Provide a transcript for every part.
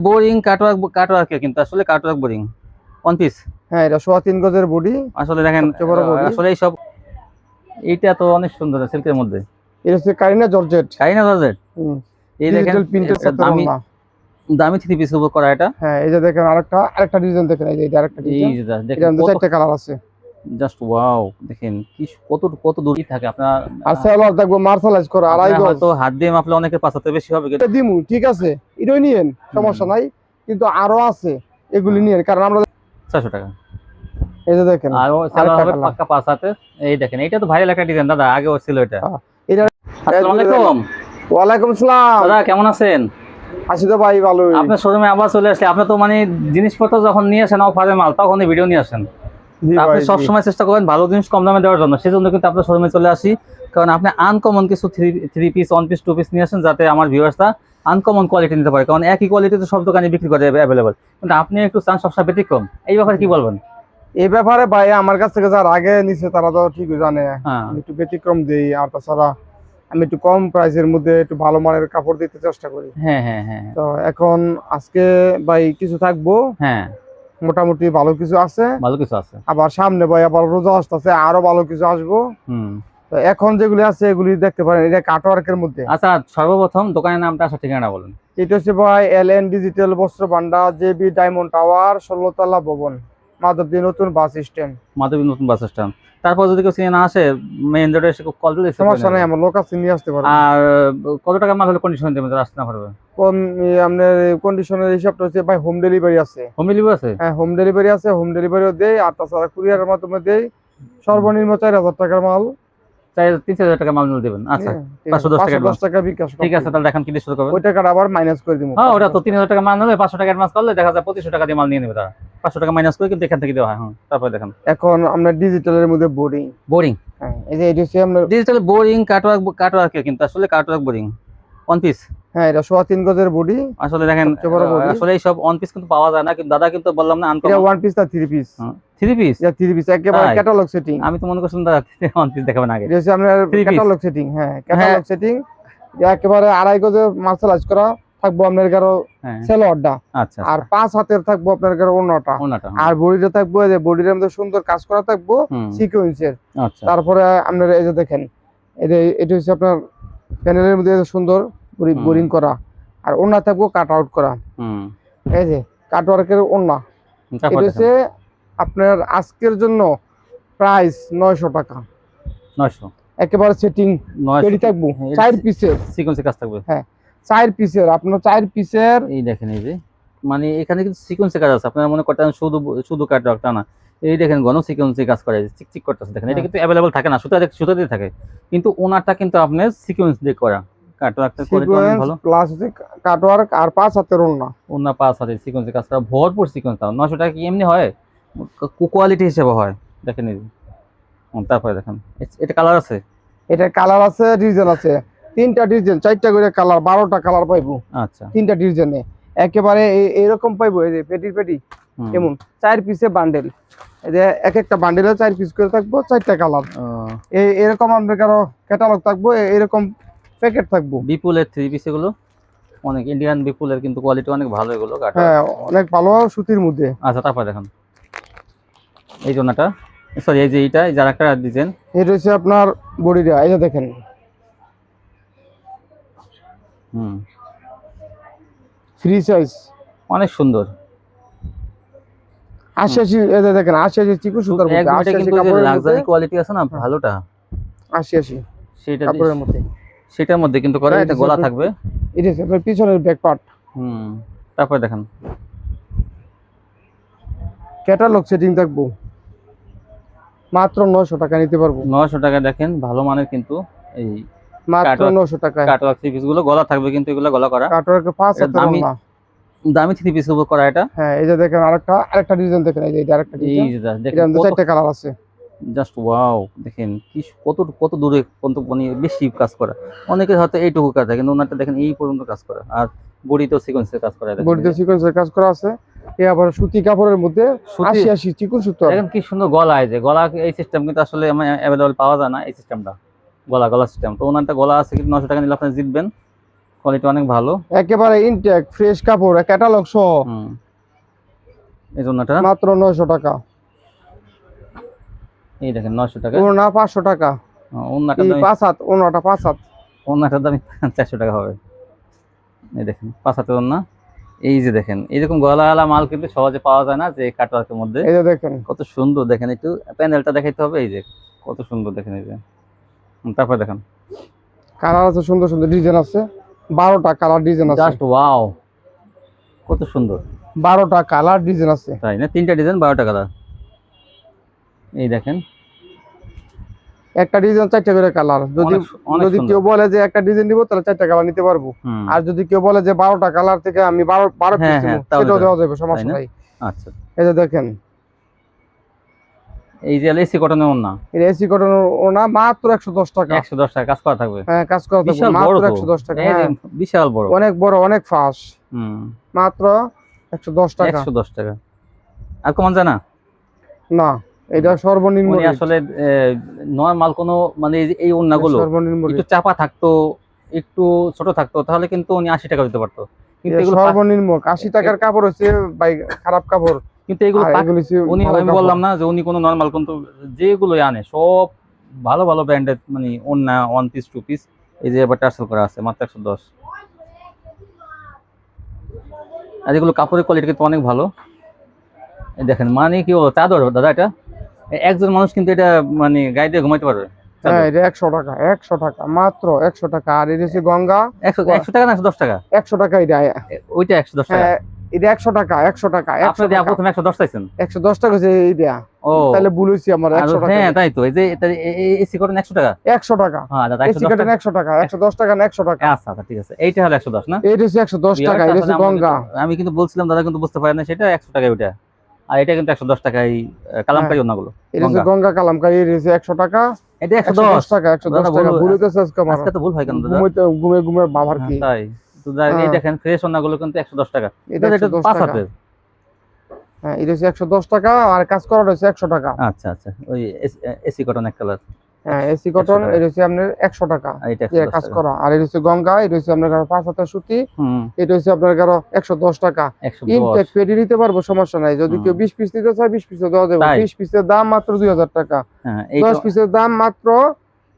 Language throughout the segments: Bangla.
বোরিং কাটওয়ার্ক কাটওয়ার্ক কিন্তু আসলে কাটওয়ার্ক বোরিং ওয়ান পিস হ্যাঁ এটা সোয়া তিন গজের বডি আসলে দেখেন। আসলে এই সব এইটা তো অনেক সুন্দর সিল্কের মধ্যে। এটা হচ্ছে কারিনা জর্জেট কাইনা জর্জেট হুম। এই দেখেন প্রিন্টের সাথে দামি দামি থ্রি পিস উপর করা এটা। হ্যাঁ এই যে দেখেন আরেকটা আরেকটা ডিজাইন দেখেন এই যে এটা আরেকটা এই যে দেখেন চারটা কালার আছে। জাস্ট ওয়াও দেখেন কি কত কত দূরই থাকে আপনার মার্শালাইজ করা আড়াই গজ। হয়তো হাত দিয়ে মাপলে অনেকে পাঁচাতে বেশি হবে এটা দিমু ঠিক আছে এটাই নিয়েন সমস্যা নাই কিন্তু আরও আছে এগুলি নিয়েন কারণ আমরা ছয়শো টাকা। এই যে দেখেন আর সেলা হবে পাক্কা পাঁচাতে এই দেখেন এটা তো ভাইরাল একটা ডিজাইন দাদা আগেও ছিল এটা। এটা আসসালামু আলাইকুম। ওয়ালাইকুম আসসালাম দাদা কেমন আছেন? আছি তো ভাই ভালোই। আপনার শোরুমে আবার চলে আসলে আপনি তো মানে জিনিসপত্র যখন নিয়ে আসেন অফারে মাল তখনই ভিডিও নিয়ে আসেন। তা আপনি সবসময় চেষ্টা করেন ভালো জিনিস কম দামে দেওয়ার জন্য। সেজন্য কিন্তু আপনার শোরুমে চলে আসি। কারণ আপনি আনকমন কিছু three three piece one piece two piece নিয়ে আসেন যাতে আমার ভিউয়ার্সরা আনকমন কোয়ালিটি নিতে পারে। কারণ একই কোয়ালিটি তো সব দোকানে বিক্রি করে অ্যাভেলেবল কিন্তু আপনি একটু চান সবসময় ব্যতিক্রম। এই ব্যাপারে কি বলবেন? এই ব্যাপারে ভাই আমার কাছ থেকে যারা আগে নিছে তারা তো ঠিকই জানে। হ্যাঁ। আমি একটু ব্যতিক্রম দিই আর তাছাড়া আমি একটু কম প্রাইসের মধ্যে একটু ভালো মানের কাপড় দিতে চেষ্টা করি। হ্যাঁ হ্যাঁ হ্যাঁ। তো এখন আজকে ভাই কিছু থাকব। হ্যাঁ। মোটামুটি ভালো কিছু আছে। ভালো কিছু আছে। আবার সামনে ভাই আবার রোজা আসতেছে আরও ভালো কিছু আসব। হুম। তো এখন যেগুলি আছে এগুলি দেখতে পারেন এটা কাটওয়ার্কের মধ্যে। আচ্ছা সর্বপ্রথম দোকানের নামটা আসা ঠিকানা বলেন। এটা হচ্ছে ভাই L N digital Bastra Bhandar JB diamond tower ষোলোতলা ভবন মাধবদী নতুন বাস স্ট্যান্ড। মাধবদী নতুন বাস স্ট্যান্ড। তারপর যদি কেউ চিনে না আসে মেইন রোডে এসে কল দিলে সমস্যা নাই আমার লোক আছে নিয়ে আসতে পারব আর কত টাকা মাল হলে কন্ডিশন দেবেন? আসতে না পারবে। ই, আপনার কন্ডিশনের হিসাবটা হচ্ছে ভাই হোম ডেলিভারি আছে। হোম ডেলিভারি আছে? হ্যাঁ হোম ডেলিভারি আছে হোম ডেলিভারিও দেয় আর তাছাড়া কুরিয়ারের মাধ্যমে দেয়। সর্বনিম্ন চার হাজার টাকার মাল। চাই তিন হাজার টাকা মাল দেবেন। আচ্ছা টাকা টাকা বিকাশ ঠিক আছে তাহলে দেখান ওই টাকাটা আবার মাইনাস করে দিব। হ্যাঁ ওটা তো তিন হাজার টাকা মাল নিলে পাঁচশো টাকা অ্যাডভান্স করলে দেখা যায় পঁচিশশো টাকা দিয়ে মাল নিয়ে নেবে তারা। পাঁচশো টাকা মাইনাস করে কিন্তু এখান থেকে দেওয়া হয় তারপরে দেখেন। এখন আমরা ডিজিটালের মধ্যে বোর্ডিং বোরিং হ্যাঁ এই যে এটা হচ্ছে আপনার ডিজিটাল বোরিং কাটওয়ার্ক কাটওয়ার্ক কিন্তু আসলে কাটওয়ার্ক বোরিং ওয়ান পিস হ্যাঁ এটা সোয়া তিন গজের বডি আসলে দেখেন। আসলে এই সব ওয়ান পিস কিন্তু পাওয়া যায় না কিন্তু দাদা কিন্তু বললাম না এটা ওয়ান পিস না থ্রি পিস থ্রি পিস এটা থ্রি পিস একেবারে ক্যাটালগ সেটিং আমি তো মনে করছিলাম দাদা ওয়ান পিস দেখাবেন আগে। এটা আপনার ক্যাটালগ সেটিং হ্যাঁ ক্যাটালগ সেটিং একেবারে আড়াই গজের মার্শালাইজ করা। থাকব আপনার কারও হ্যাঁ। সেলোয়ারটা আচ্ছা আর পাঁচ হাতের থাকব আপনার কারও অন্যটা ওনাটা আর বডিটা থাকব এই যে বডির মধ্যে সুন্দর কাজ করা থাকব সিকোয়েন্সের আচ্ছা। তারপরে আপনার এই যে দেখেন এটা এটা হচ্ছে আপনার প্যানেলের মধ্যে সুন্দর বোরিং করা। আর থাকব কাট আউট করা। হুম। এই যে কাট ওয়ার্কের তারপর এটা হচ্ছে আপনার আজকের জন্য প্রাইস নয়শো টাকা। নয়শো। একেবারে সেটিং রেডি থাকব হ্যাঁ, চার পিসের। সিকোয়েন্সের কাজ থাকবে। চার পিসের আপনার চার পিসের এই দেখেন এই যে। মানে এখানে কিন্তু সিকোয়েন্সের কাজ আছে। আপনারা মনে করতেন শুধু শুধু কাট টা না। এই দেখেন ঘন সিকোয়েন্সের কাজ করে চিকচিক করতেছে। দেখেন এটা হ্যাঁ। কিন্তু অ্যাভেলেবল থাকে না সুতা সুতা দিয়ে থাকে। কিন্তু ওনারটা কিন্তু আপনার সিকোয়েন্স দিয়ে করা। সিকোয়েন্স আর পাঁচ হাতের পাঁচ কাজ ভরপুর সিকোয়েন্স নশো টাকা কি এমনি হয়? কোয়ালিটি হিসেবে হয়। দেখেন যে। তারপরে দেখেন। এটা কালার আছে? এটা কালার আছে ডিজাইন আছে। তিনটা ডিজাইন চারটা করে কালার বারোটা কালার পাইবো। আচ্ছা। তিনটা ডিজাইনে। একেবারে এইরকম পাইবো এই যে পেটি পেটি। এমন চার পিসে বান্ডেল এই যে এক একটা বান্ডেলে চার পিস করে থাকব চারটা কালার। এই এরকম আপনার কারও ক্যাটালগ থাকব এরকম প্যাকেট থাকব। বিপুলের থ্রি পিস এগুলো? অনেক ইন্ডিয়ান বিপুলের কিন্তু কোয়ালিটি অনেক ভালো এগুলো হ্যাঁ অনেক ভালো সুতির মধ্যে। আচ্ছা তারপর দেখেন। এই জন্যটা সরি এই যে এইটা এই যার একটা ডিজাইন এটা হচ্ছে আপনার বডিটা এই যে দেখেন। হুম। ফ্রি সাইজ অনেক সুন্দর। আশি আশি এই যে দেখেন আশি আশি চিকু সুতার মধ্যে একদম আশি এটা আশি কিন্তু কাপড়ের লাক্সারি কোয়ালিটি আছে না ভালোটা? আশি আশি সেটা কাপড়ের মধ্যে। সেটার মধ্যে কিন্তু করা এটা গলা থাকবে। এটা আপনার পিছনের ব্যাক পার্ট হুম তারপরে দেখেন। ক্যাটালগ সেটিং থাকব। মাত্র নশো টাকা নিতে পারব। নয়শো টাকা দেখেন ভালো মানের কিন্তু এই মাত্র Catwalk- নশো টাকায়। কাটওয়ার্ক থ্রি পিসগুলো গলা থাকবে কিন্তু এগুলো গলা করা। কাটওয়ার্কে পাঁচ এটা দামি- দামি থ্রি পিস উপর করা এটা। হ্যাঁ এই যে দেখেন আরেকটা আরেকটা ডিজাইন দেখেন এই যে আরেকটা এই যে দেখেন চারটা কালার আছে। জাস্ট ওয়াও দেখেন কি কত কত দূরে কত মানে বেশি কাজ করা। অনেকের হয়তো এইটুকু কাজ হয় কিন্তু ওনারটা দেখেন এই পর্যন্ত কাজ করা। আর বডিতেও সিকোয়েন্সের কাজ করা সিকোয়েন্সের কাজ করা আছে। এ আবার সুতি কাপড়ের মধ্যে সুতি আশি আশি চিকুন সুতো। কি সুন্দর গলা গলা এই সিস্টেম কিন্তু আসলে অ্যাভেলেবল পাওয়া যায় না এই সিস্টেমটা গলা গলা সিস্টেম তো ওনারটা গলা আছে কিন্তু নশো টাকা নিলে আপনি জিতবেন। কোয়ালিটি অনেক ভালো। একেবারে ইনটেক ফ্রেশ কাপড় ক্যাটালগ সহ। এই জন্যটা মাত্র নয়শো টাকা। এই দেখেন নয়শো টাকা। ওনা পাঁচশো টাকা। পাঁচ হাত ওনাটা পাঁচ হাত। অন্যটার দাম চারশো টাকা হবে। এই দেখেন পাঁচ হাতের অন্য এই যে দেখেন এইরকম গলাওয়ালা মাল কিন্তু সহজে পাওয়া যায় না যে কাটওয়ার্কের মধ্যে। এই যে দেখেন। কত সুন্দর দেখেন একটু প্যানেলটা দেখাইতে হবে। এই যে কত সুন্দর দেখেন এই যে। তারপর দেখেন। কালার আছে সুন্দর সুন্দর ডিজাইন আছে। বারোটা কালার ডিজাইন আছে। জাস্ট ওয়াও কত সুন্দর। বারোটা কালার ডিজাইন আছে। তাই না? তিনটা ডিজাইন বারোটা কালার এই দেখেন। একটা ডিজাইন চারটা করে কালার যদি যদি কেউ বলে যে একটা ডিজাইন দিব তাহলে চারটা কালার নিতে পারব। আর যদি কেউ বলে যে বারোটা কালার থেকে আমি বারো বারো পিস হ্যাঁ, হ্যাঁ, সেটাও দেওয়া দেওয়া যাবে সমস্যা নাই। আচ্ছা। এই যে দেখেন এই যে এসি কটনের এটা এসি কটন ওনা মাত্র একশো দশ টাকা। একশো দশ টাকা কাজ করা থাকবে? হ্যাঁ কাজ করা থাকবে, মাত্র তো। একশো দশ টাকা এই হ্যাঁ। বিশাল বড়। অনেক বড় অনেক ফাঁস হুম। মাত্র একশো দশ টাকা। একশো দশ টাকা। আর কমান যায় না? এটা সর্বনিম্ন আসলে নর্মাল কোনো মানে এই সর্বনিম্ন একটু চাপা থাকতো একটু ছোট থাকতো তাহলে কিন্তু উনি আশি টাকা দিতে পারতো। কিন্তু এগুলো সর্বনিম্ন আশি টাকার কাপড় হচ্ছে ভাই খারাপ কাপড়। কিন্তু এগুলো উনি আমি বললাম না যে উনি কোনো নর্মাল কিন্তু যেগুলো আনে সব ভালো ভালো ব্র্যান্ডের মানে ওন্না ওয়ান পিস টু পিস এই যে এবার টার্সেল করা আছে মাত্র একশো দশ। আর এগুলো কাপড়ের কোয়ালিটি কিন্তু অনেক ভালো। এই দেখেন মানে কি বলব চাদর দাদা এটা? একজন মানুষ কিন্তু এটা মানে গায়ে দিয়ে ঘুমাইতে পারবে হ্যাঁ এটা একশো টাকা একশো টাকা মাত্র একশো টাকা। আর এটা হচ্ছে গঙ্গা। একশো একশো টাকা না একশো দশ টাকা? একশো টাকা এটা ওইটা একশো দশ টাকা। হ্যাঁ এটা টাকা একশো টাকা টাকা। প্রথমে চাইছেন? টাকা ও। তাহলে ভুল আমার টাকা। হ্যাঁ তাই তো এই যে এসি করেন একশো টাকা? একশো টাকা। হ্যাঁ দাদা টাকা টাকা টাকা না টাকা। আচ্ছা আচ্ছা ঠিক আছে এইটা হলো একশো দশ না? এইটা হচ্ছে একশো দশ টাকা এটা হচ্ছে গঙ্গা। আমি কিন্তু বলছিলাম দাদা কিন্তু বুঝতে পারে না সেটা একশো টাকায় ওইটা। আর এটা কিন্তু একশো দশ টাকায় আহ, কালামকারি অন্যগুলো এটা হচ্ছে গঙ্গা। কালামকারি এটা হচ্ছে একশো টাকা। এটা একশো দশ। টাকা একশো দশ টাকা। ভুল হইতেছে আজকে আমার। আজকে তো ভুল হয় কেন দাদা? ঘুমে ঘুমে বাবার কি? হ্যাঁ, তাই। তো এই। দেখেন ফ্রেশ অন্যগুলো কিন্তু একশো দশ টাকা। এটা এটা দশ হাতের। হ্যাঁ এটা হচ্ছে একশো দশ টাকা আর কাজ করা হচ্ছে একশো টাকা। আচ্ছা আচ্ছা। ওই এসি কটন এক কালার হ্যাঁ এসি কটন এটা হচ্ছে আপনার টাকা। এটা যে একশো দশ কাজ করা আর এটা হচ্ছে গঙ্গা এটা হচ্ছে আপনার কারও পাঁচ হাতের সুতি। হুম। এটা হচ্ছে আপনার কারও একশো দশ টাকা। একশো ইনটেক পেডি নিতে পারব সমস্যা নাই। যদি কেউ বিশ পিস নিতে চায় বিশ পিসে দেওয়া যাবে। তাই? বিশ পিসের দাম মাত্র দুই হাজার টাকা। হ্যাঁ দশ পিসের দাম মাত্র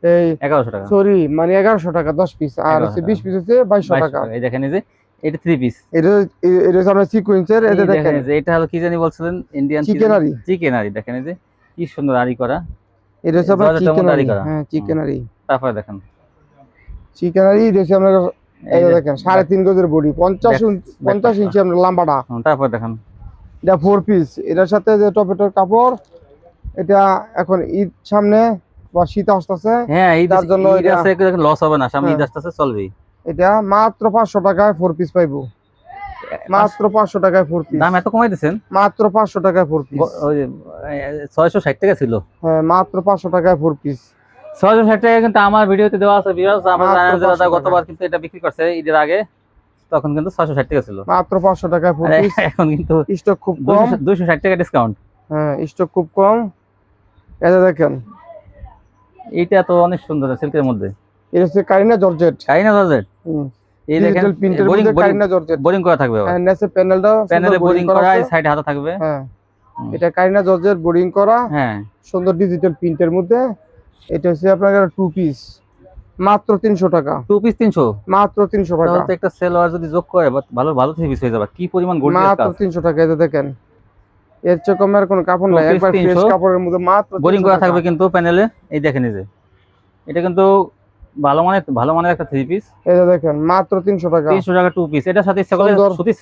এই এগারোশো টাকা। সরি মানে এগারোশো টাকা দশ পিস আর হচ্ছে বিশ পিস হচ্ছে বাইশশো টাকা। এই দেখেন যে এটা থ্রি পিস এটা এ- এটা দেখেন যে এটা হলো কি জানি বলছিলেন? ইন্ডিয়ান চিকেনারি চিকেনারি দেখেন যে কি সুন্দর আরি করা। এটা হচ্ছে আপনার চিকেনারি আরি করা। হ্যাঁ চিকেনারি তারপরে দেখেন। চিকেনারি এটা হচ্ছে আপনার এই দেখেন সাড়ে তিন গজের বডি পঞ্চাশ পঞ্চাশ ইঞ্চি আপনার লম্বাটা। তারপর দেখেন। এটা ফোর পিস এটার সাথে যে টপেটোর কাপড় এটা এখন ঈদ সামনে। বা শীত আসতেছে হ্যাঁ তার জন্য লস হবে না সামনে ঈদ হ্যাঁ। আসতেছে চলবেই। এটা মাত্র পাঁচশো টাকায় ফোর পিস পাইবো। মাত্র পাঁচশো টাকায় ফোর পিস দাম এত কমাই দিচ্ছেন মাত্র পাঁচশো টাকায় ফোর পিস ছয়শো ষাট টাকা ছিল। হ্যাঁ মাত্র পাঁচশো টাকায় ফোর পিস ছয়শো ষাট টাকা কিন্তু আমার ভিডিওতে দেওয়া আছে আমরা মাত্র জানেন যে দাদা 500 গতবার কিন্তু এটা বিক্রি করছে ঈদের আগে তখন কিন্তু ছয়শো ষাট টাকা ছিল। মাত্র পাঁচশো টাকায় ফোর পিস এখন কিন্তু স্টক খুব কম। দুইশো ষাট টাকা ডিসকাউন্ট হ্যাঁ স্টক খুব কম। এটা দেখেন এইটা তো অনেক সুন্দর সিল্কের মধ্যে। এটা হচ্ছে কারিনা জর্জেট। বাজেট হুম। এই দেখেন প্রিন্টের মধ্যে কারিনা জর্জেট। বোরিং করা থাকবে হ্যাঁ নেসে প্যানেলটা প্যানেলে বোরিং করা এই সাইডে হাতে থাকবে। হ্যাঁ। এটা কারিনা জর্জেট বোরিং করা। হ্যাঁ। সুন্দর ডিজিটাল প্রিন্টের মধ্যে। এটা হচ্ছে আপনার টু পিস মাত্র তিনশো টাকা। টু পিস তিনশো? মাত্র তিনশো টাকা। তাহলে একটা সেলোয়ার যদি যোগ করে ভালো ভালো থ্রি পিস হয়ে যাবে। কি পরিমাণ গর্জিয়াস মাত্র কাজ। তিনশো টাকা এটা দেখেন। এর চেয়ে কম আর কোনো কাপড় নাই। একবার ফ্রেশ কাপড়ের মধ্যে মাত্র বোরিং করা থাকবে কিন্তু প্যানেলে এই দেখেন এই যে। এটা কিন্তু ভালো মানের ভালো মানের একটা থ্রি পিস যে দেখেন মাত্র তিনশো টাকা। তিনশো টাকা টু পিস এটার সাথে সুন্দর। সুতি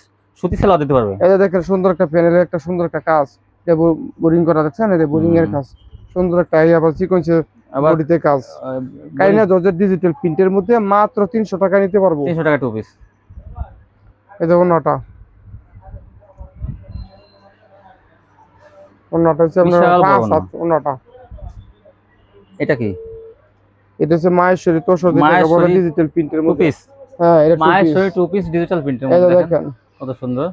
সুতি সেলোয়ার দিতে পারবে। যে দেখেন সুন্দর একটা প্যানেলের একটা সুন্দর একটা কাজ। এটা বোরিং করা দেখছেন? এই বোরিং এর কাজ। সুন্দর একটা এই আবার সিকোয়েন্সের আবার বডিতে কাজ। কাইনা জর্জের ডিজিটাল প্রিন্টের মধ্যে মাত্র তিনশো টাকা নিতে পারব। তিনশো টাকা টু পিস এই দেখুন নটা হচ্ছে আপনার পাঁচ হাত অন্যটা। এটা কি? এটা হচ্ছে মায়েশ্বরী তোষর যেটাকে বলে ডিজিটাল প্রিন্টের মধ্যে। পিস হ্যাঁ এটা two মায়ের piece। শরীর টু পিস ডিজিটাল প্রিন্টের মধ্যে দেখেন। দেখেন। কত সুন্দর।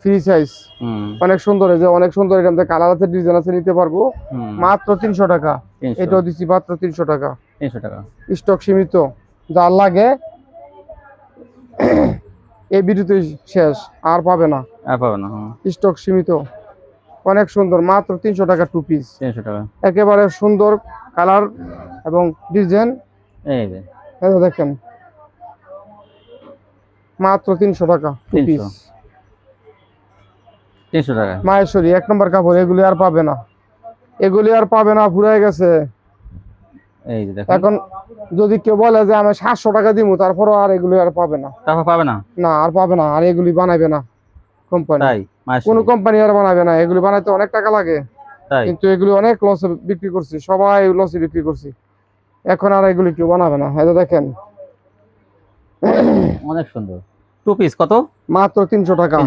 ফ্রি সাইজ হুম। অনেক সুন্দর এই যে অনেক সুন্দর এখান থেকে কালার আছে ডিজাইন আছে নিতে পারব। মাত্র তিনশো টাকা। এটাও দিচ্ছি মাত্র তিনশো টাকা। তিনশো টাকা। স্টক সীমিত। যার লাগে। এই ভিডিওতে শেষ আর পাবে না। আর পাবে না হুম স্টক সীমিত। অনেক সুন্দর মাত্র তিনশো টাকা টু পিস তিনশো টাকা। একেবারে সুন্দর কালার এবং ডিজাইন। এই যে। দেখেন। মাত্র তিনশো টাকা টু 300 পিস তিনশো টাকা। মাহেশ্বরী এক নম্বর কাপড় এগুলি আর পাবে না। এগুলি আর পাবে না ফুরাই গেছে। এই যে দেখেন। এখন যদি কেউ বলে যে আমি সাতশো টাকা দিব তারপরও আর এগুলি আর পাবে না। তারপর পাবে না? না আর পাবে না আর এগুলি বানাবে না কোম্পানি তাই কোনো কোম্পানি আর বানাবে না এগুলি বানাইতে অনেক টাকা লাগে। কিন্তু এগুলি অনেক লসে বিক্রি করছি সবাই লসে বিক্রি করছি। এখন আর এগুলি কেউ বানাবে না যে দেখেন। অনেক সুন্দর। টু পিস কত? মাত্র তিনশো টাকা।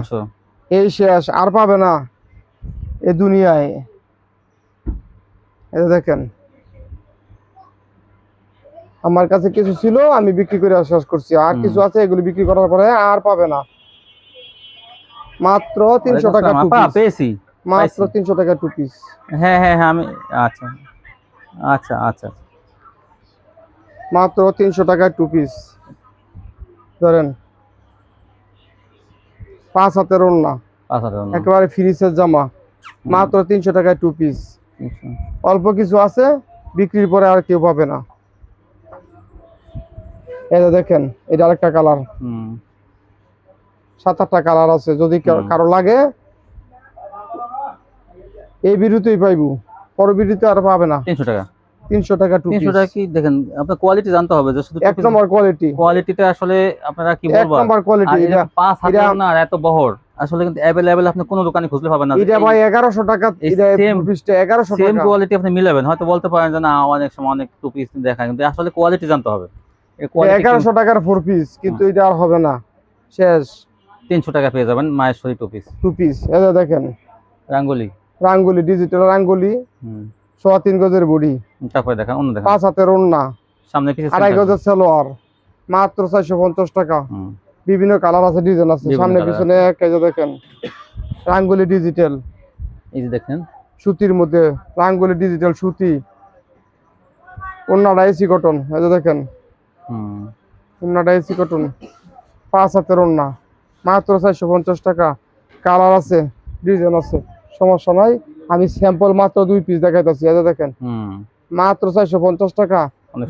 এই শেষ আর পাবে না। এ দুনিয়ায়। যে দেখেন। আমার কাছে কিছু ছিল আমি বিক্রি করে শেষ করছি। আর কিছু আছে এগুলি বিক্রি করার পরে আর পাবে না। মাত্র তিনশো টাকা পেয়েছি। মাত্র তিনশো টাকা টু পিস হ্যাঁ হ্যাঁ হ্যাঁ আমি আচ্ছা। আচ্ছা আচ্ছা মাত্র তিনশো টাকা টু পিস ধরেন। পাঁচ হাতের ওড়না। একেবারে ফ্রিসের জামা। মাত্র তিনশো টাকায় টু পিস অল্প কিছু আছে বিক্রির পরে আর কেউ পাবে না। এই দেখেন এটা আরেকটা কালার সাত আটটা কালার আছে যদি কারও লাগে এই বিরুতেই পাইবো। পরের বিরুতে আর পাবে না। তিনশো টাকা। তিনশো টাকা তিনশো টাকা কি দেখেন আপনার কোয়ালিটি জানতে হবে যে শুধু এক নম্বর কোয়ালিটি কোয়ালিটিটা আসলে আপনারা কি বলব আর? নম্বর কোয়ালিটি এটা পাঁচ হাজার না এত বহর। আসলে কিন্তু অ্যাভেলেবেল আপনি কোনো দোকানে খুঁজলে পাবেন না। এটা ভাই এগারোশো টাকা এই এটা same- পিসটা এগারোশো সেম কোয়ালিটি আপনি মিলাবেন। হয়তো বলতে পারেন যে না অনেক সময় অনেক টু পিস দেখায়। কিন্তু আসলে কোয়ালিটি জানতে হবে। এই quality এগারোশো টাকার ফোর পিস কিন্তু এটা আর হবে না। শেষ। তিনশো টাকা পেয়ে যাবেন মায়ের শরীর টু পিস টু পিস এই দেখেন। রাঙ্গুলি। রাঙ্গুলি ডিজিটাল রাঙ্গুলি। হুম। সোয়া তিন গজের বডি। তারপরে দেখেন অন্য দেখেন। পাঁচ হাতের ওড়না। সামনে পিছে আড়াই গজের সালোয়ার। মাত্র চারশো পঞ্চাশ টাকা। বিভিন্ন কালার আছে ডিজাইন আছে। সামনে পিছনে যে দেখেন। রাঙ্গুলি ডিজিটাল এই যে দেখেন। সুতির মধ্যে রাঙ্গুলি ডিজিটাল সুতি। ওড়নাটা এসি কটন এই যে দেখেন। ওড়নাটা এসি কটন পাঁচ হাতের ওড়না। মাত্র চারশো পঞ্চাশ টাকা। কালার আছে ডিজাইন আছে। সমস্যা নাই। আমি স্যাম্পল মাত্র দুই পিস দেখাইতেছি এটা দেখেন। হুম। মাত্র চারশো পঞ্চাশ টাকা।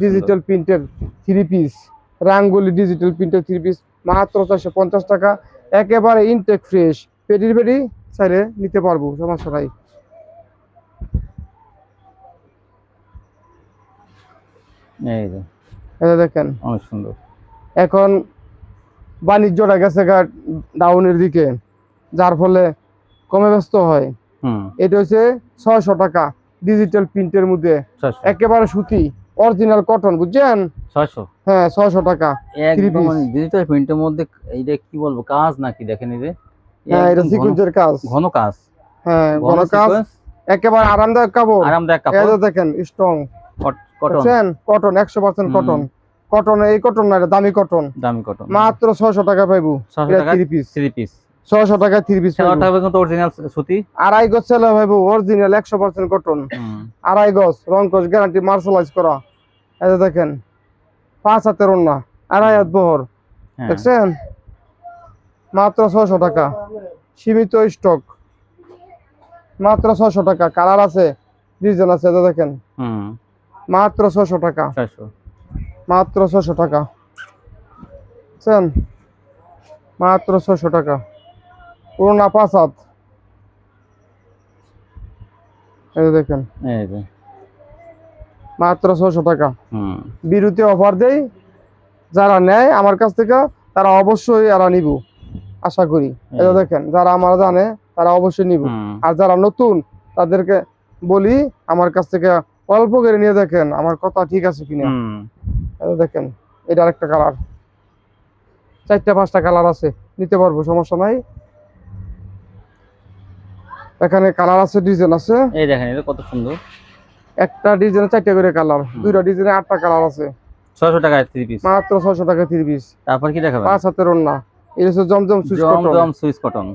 ডিজিটাল প্রিন্টের থ্রি পিস রাঙ্গুলি ডিজিটাল প্রিন্টের থ্রি পিস মাত্র চারশো পঞ্চাশ টাকা। একেবারে ইনটেক ফ্রেশ পেটির পেটি চাইলে নিতে পারব সমস্যা নাই। এই দেখেন। অনেক সুন্দর। এখন বাণিজ্যটা গেছে ডাউনের দিকে যার ফলে কমে ব্যস্ত হয়। এটা হচ্ছে ছয়শো টাকা ডিজিটাল প্রিন্টের মধ্যে। একেবারে সুতি অরিজিনাল কটন বুঝছেন? ছয়শো? হ্যাঁ ছয়শো টাকা ডিজিটাল প্রিন্টের মধ্যে এইটা কি বলব কাজ নাকি দেখেন এই যে? হ্যাঁ এটা সিকুয়েন্সের কাজ। ঘন কাজ। হ্যাঁ ঘন ঘন কাজ। একেবারে আরামদায়ক কাপড়। আরামদায়ক কাপড়। দেখেন স্ট্রং কটন কটন একশো পার্সেন্ট হুম। কটন কটন এই কটন না এটা দামি কটন দামি কটন মাত্র ছয়শো টাকা পাইবো। ছয়শো টাকা থ্রি পিস থ্রি পিস ছয়শো টাকা থ্রি পিস কিন্তু অরিজিনাল সুতি। আড়াই গজ ছেলে ভাইবো অরিজিনাল একশো পার্সেন্ট কটন হুম। আড়াই গজ রং গজ গ্যারান্টি মার্শালাইজ করা। এই দেখেন পাঁচ হাতের ওন্না আড়াই হাত বহর। হ্যাঁ। দেখছেন? মাত্র ছয়শো টাকা। সীমিত স্টক মাত্র ছয়শো টাকা। কালার আছে ডিজাইন আছে যে দেখেন। হুম। মাত্র ছয়শো টাকা। ছয়শো। মাত্র ছশো টাকা। বুঝছেন? মাত্র ছশো টাকা। পুরোনা পাঁচ হাত এই দেখেন মাত্র ছশো টাকা। বিরতি অফার দেই যারা নেয় আমার কাছ থেকে তারা অবশ্যই এরা নিব। আশা করি। হুম। দেখেন যারা আমার জানে তারা অবশ্যই নিব। আর যারা নতুন তাদেরকে বলি আমার কাছ থেকে অল্প করে নিয়ে দেখেন আমার কথা ঠিক আছে কিনা। দেখেন এটা আরেকটা কালার চারটা পাঁচটা কালার আছে নিতে পারব সমস্যা নাই। এখানে কালার আছে ডিজাইন আছে। এই দেখেন এটা কত সুন্দর। একটা ডিজাইনে চারটা করে কালার দুইটা ডিজাইনে আটটা কালার আছে। ছয়শো টাকায় থ্রি পিস মাত্র ছয়শো টাকা থ্রি পিস তারপর কি দেখাবেন? পাঁচ হাতের ওন্না এটা হচ্ছে Zamzam Swiss cotton. Zamzam Swiss cotton.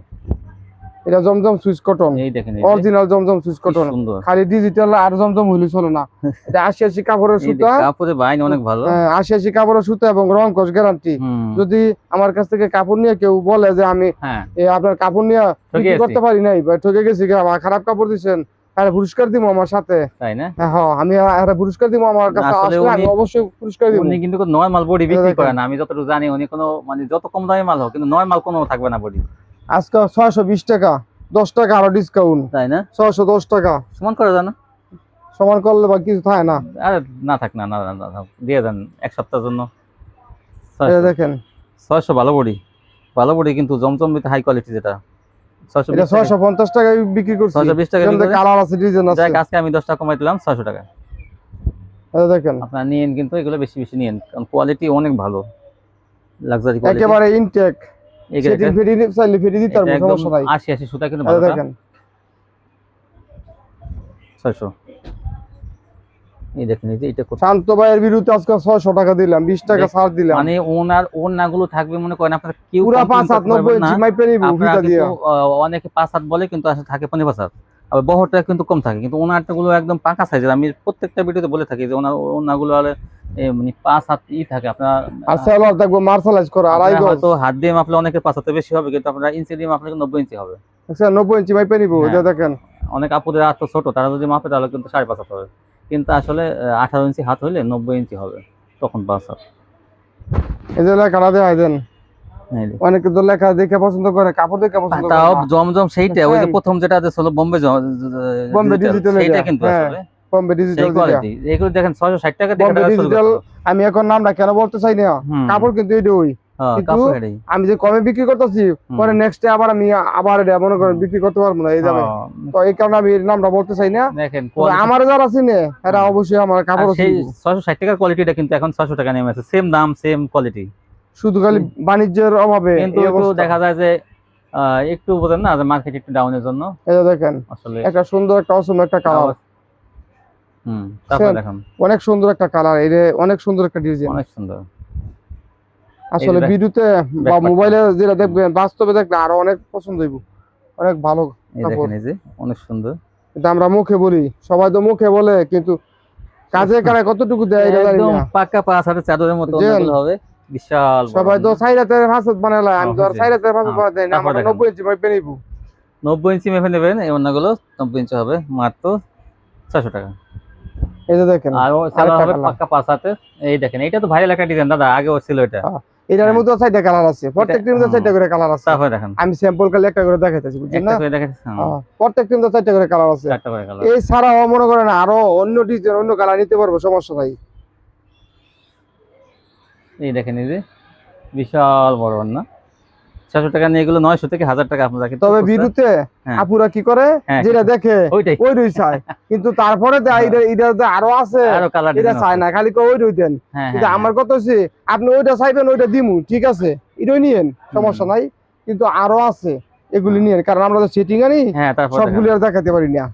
এটা জমজম সুইচ কটন। এই দেখেন অরিজিনাল জমজম সুইচ কটন। খালি ডিজিটাল আর জমজম হইলে চলে না। এটা আশি আশি কাপড়ের সুতা। কাপড়ের বাইন অনেক ভালো। হ্যাঁ, আশি আশি কাপড়ের সুতা এবং রং কস গ্যারান্টি যদি আমার কাছ থেকে কাপড় নিয়ে কেউ বলে যে আমি হ্যাঁ। আপনার কাপড় নিয়ে করতে পারি নাই বা ঠকে গেছি বা খারাপ কাপড় দিচ্ছেন তাহলে পুরস্কার দিব আমার সাথে। তাই না? হ্যাঁ আমি একটা পুরস্কার দিব আমার কাছে আসলে আমি অবশ্যই পুরস্কার দিব উনি কিন্তু নর্মাল বডি বিক্রি দেখেন। করে না আমি যতটুকু জানি উনি কোনো মানে যত কম দামি মাল হোক কিন্তু নর্মাল কোনো থাকবে না বডি আজকে ছয়শো বিশ টাকা দশ টাকা আরও ডিসকাউন্ট তাই না? ছয়শো দশ টাকা। সমান করে জানো সমান করলে বা কিছু থাকে না। আরে না থাক না দিয়ে দেন এক সপ্তাহের জন্য। দেখেন। ছয়শো ভালো বডি। ভালো বডি কিন্তু জমজম হাই কোয়ালিটি যেটা। এটা ছয়শো পঞ্চাশ টাকায় বিক্রি করছি। ছয়শো বিশ টাকা করে? কালার আছে ডিজাইন আছে। আজকে আমি দশ টাকা কমাই দিলাম ছয়শো টাকা। এই দেখেন। আপনারা নিয়েন কিন্তু এগুলো বেশি বেশি নিয়েন কারণ কোয়ালিটি অনেক ভালো। লাক্সারি একেবারে ইনটেক সেটিং ফেরি চাইলে ফেরি দিতে পারব সমস্যা নাই। আশি আশি সুতা কিন্তু এই ভালো দেখেন। এই দেখেন এই যে এটা শান্ত ভাইয়ের বিরুদ্ধে আজকে ছয়শো টাকা দিলাম বিশ টাকা ছাড় দিলাম। মানে ওনার থাকবে মনে করেন আপনার কেউ পুরা ফিতা দিয়ে। অনেকে পাঁচ হাত বলে কিন্তু আসলে থাকে পনেরো পাঁচ হাত। আবার বহরটা কিন্তু কম থাকে কিন্তু ওনারটা গুলো একদম পাকা সাইজের আমি প্রত্যেকটা ভিডিওতে বলে থাকি যে ওনার ওনাগুলো হলে এ, মানে পাঁচ হাত ই থাকে। আপনার আর দেখব মার্শালাইজ করা আড়াই গজ। হয়তো হাত দিয়ে মাপলে অনেকের পাঁচ হাতে বেশি হবে কিন্তু আপনারা ইঞ্চি দিয়ে মাপলে কিন্তু নব্বই ইঞ্চি হবে। আচ্ছা নব্বই ইঞ্চি মাইপে নিব। এটা দেখেন। অনেক আপুদের হাত তো ছোট তারা যদি মাপে তাহলে কিন্তু সাড়ে পাঁচ হাত হবে। কিন্তু আসলে আঠারো ইঞ্চি হাত হইলে নব্বই ইঞ্চি হবে তখন পাঁচ হাত। এই যে লেখাটা দেওয়া দেন। এই যে। অনেকে তো লেখা দেখে পছন্দ করে কাপড় দেখে পছন্দ করে। তাও জমজম সেইটা ওই যে প্রথম যেটা ছিল বোম্বে বোম্বে digital সেইটা কিন্তু হ্যাঁ, আসলে। বম্বে ডিজিটাল এগুলো দেখেন ছয়শো ষাট টাকা দিয়ে হবে। আমি এখন নামটা কেন বলতে চাই না? কাপড় কিন্তু এটা ওই। হ্যাঁ, কিন্তু আমি যে কমে বিক্রি করতেছি পরে নেক্সট ডে আবার আমি আবার এটা মনে করেন বিক্রি করতে পারব না এই হ্যাঁ, তো এই কারণে আমি নামটা বলতে চাই না। দেখেন আমার যারা চিনে এরা হুম। অবশ্যই আমার কাপড় সেই ছয়শো ষাট টাকার কোয়ালিটিটা কিন্তু এখন ছয়শো টাকা নেমে আছে। সেম দাম সেম কোয়ালিটি শুধু খালি বাণিজ্যের অভাবে কিন্তু দেখা যায় যে একটু বোঝেন না যে মার্কেট একটু ডাউনের জন্য। যে দেখেন আসলে একটা সুন্দর একটা অসম একটা কালার হুম তারপরে. দেখুন। অনেক সুন্দর একটা কালার এটা অনেক সুন্দর একটা ডিজাইন অনেক সুন্দর। আসলে ভিডিওতে বা মোবাইলে যেটা দেখবেন বাস্তবে দেখলে আরও অনেক পছন্দ হইব। অনেক ভালো দেখেন এই যে অনেক সুন্দর। এটা আমরা মুখে বলি সবাই তো মুখে বলে কিন্তু কাজে কারে কতটুকু দেয় এটা জানি একদম না পাকা পাঁচ হাতের চাদরের মতো হবে। বিশাল সবাই তো সাইরাতে ফাঁসত বানালে আমি তো আর বুঝছি। সাইরাতে ফাঁসত হ্যাঁ, বানাতে না আমরা দেখান। নব্বই ইঞ্চি মাইপে নিব। নব্বই ইঞ্চি মেপে নেবেন এই অন্যগুলো নব্বই ইঞ্চি হবে মাত্র টাকা। এই যে দেখেন আর সালোয়ার হবে। পাক্কা এই দেখেন এটা তো ভাইরাল একটা ডিজাইন দাদা আগে ছিল এটা। হ্যাঁ। এটার মধ্যে চারটা কালার আছে প্রত্যেকটির মধ্যে হুম। চারটা করে কালার আছে। তারপরে দেখেন। আমি স্যাম্পল খালি একটা করে দেখাইতেছি বুঝছেন না? হ্যাঁ, হ্যাঁ, প্রত্যেকটির মধ্যে চারটা করে কালার আছে। চারটা করে কালার এই ছাড়াও মনে করেন আরও অন্য ডিজাইন অন্য কালার নিতে পারব সমস্যা নাই। এই দেখেন এই যে বিশাল বড় না ছয়শো টাকা নিয়ে এগুলো নয়শো থেকে হাজার টাকা আপনারা তবে খুচরা- হ্যাঁ। আপুরা কি করে? হ্যাঁ, যেটা দেখে ওইটাই। ওই রই চায়। কিন্তু তারপরে দেয় এটা এটা তো আরও আছে। এটা চায় না খালি ওই রই দেন। হ্যাঁ কিন্তু হ্যাঁ, আমার কথা হচ্ছে আপনি ওইটা চাইবেন ওইটা দিমু ঠিক আছে? এটাই নিয়েন সমস্যা নাই। কিন্তু আরও আছে এগুলি নিয়েন। কারণ আমরা তো সেটিং আনি হ্যাঁ সবগুলি আর দেখাতে পারি না।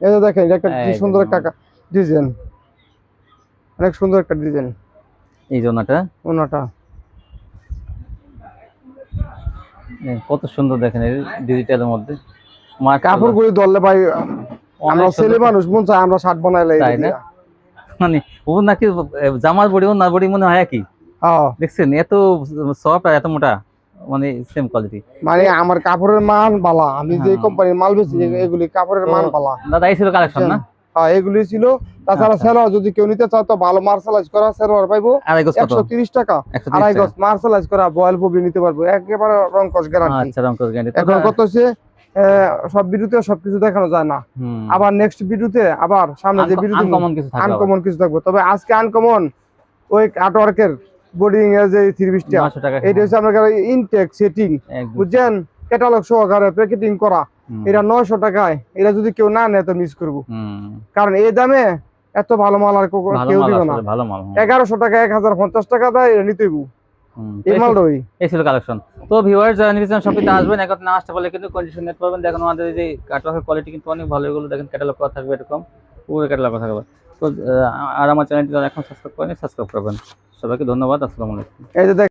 এই দেখেন এটা একটা কি সুন্দর একটা ডিজাইন অনেক সুন্দর একটা ডিজাইন এই জন্যটা ওনাটা। কত সুন্দর দেখেন এই ডিজিটালের মধ্যে। কাপড় গুলি ধরলে ভাই আমরা ছেলে মানুষ মন চায় আমরা শার্ট বানাইলে তাই না? মানে ও নাকি জামার বডি ও না বডি মনে হয় কি হ্যাঁ। দেখছেন এত সফট আর এত মোটা মানে সেম কোয়ালিটি মানে আমার কাপড়ের মান বালা আমি যে হ্যাঁ। কোম্পানির মাল বেচি এগুলি কাপড়ের মান বালা। দাদা এই ছিল কালেকশন না? হ্যাঁ এগুলি ছিল। তাছাড়া আচ্ছা। সেলোয়ার যদি কেউ নিতে চাও তো ভালো মার্শালাইজ করা সেলোয়ার পাইবো। একশো তিরিশ টাকা। আড়াই গজ মার্শালাইজ করা বয়েল পবলি নিতে পারব। একেবারে রং কস গ্যারান্টি আচ্ছা রংকস গ্যারান্টি এখন কত হচ্ছে? সব ভিডিওতে সবকিছু দেখানো যায় না। আবার নেক্সট ভিডিওতে আবার সামনে যে ভিডিও আনকমন কিছু থাকবে তবে আজকে আনকমন ওই কাটওয়ার্কের বোর্ডিং এর যে থ্রি পিসটা 900 টাকা এটা হচ্ছে আপনার ইনটেক সেটিং। বুঝছেন? ক্যাটালগ সহকারে প্যাকেটিং করা। এটা নয়শো টাকায়। এটা যদি কেউ না নেয় তো মিস করব। কারণ এই দামে এত ভালো মাল আর কেউ দিবে না। এগারোশো টাকা এক হাজার পঞ্চাশ টাকা দেয় এটা নিতে হইবো। এই এই মালটা ওই। এই ছিল কালেকশন তো ভিউয়ার যারা নির্বাচন শপিতে আসবেন। এখন না আসতে পারলে কিন্তু কন্ডিশন নেট পাবেন। দেখেন আমাদের যে কোয়ালিটি কিন্তু অনেক ভালো। এগুলো দেখেন ক্যাটালগ করা থাকবে এরকম। পুরো ক্যাটালগ করা থাকবে। তো আর আমার চ্যানেলটি এখন সাবস্ক্রাইব করেনি সাবস্ক্রাইব করবেন। সবাইকে ধন্যবাদ। আসসালামু আলাইকুম। এই যে দেখ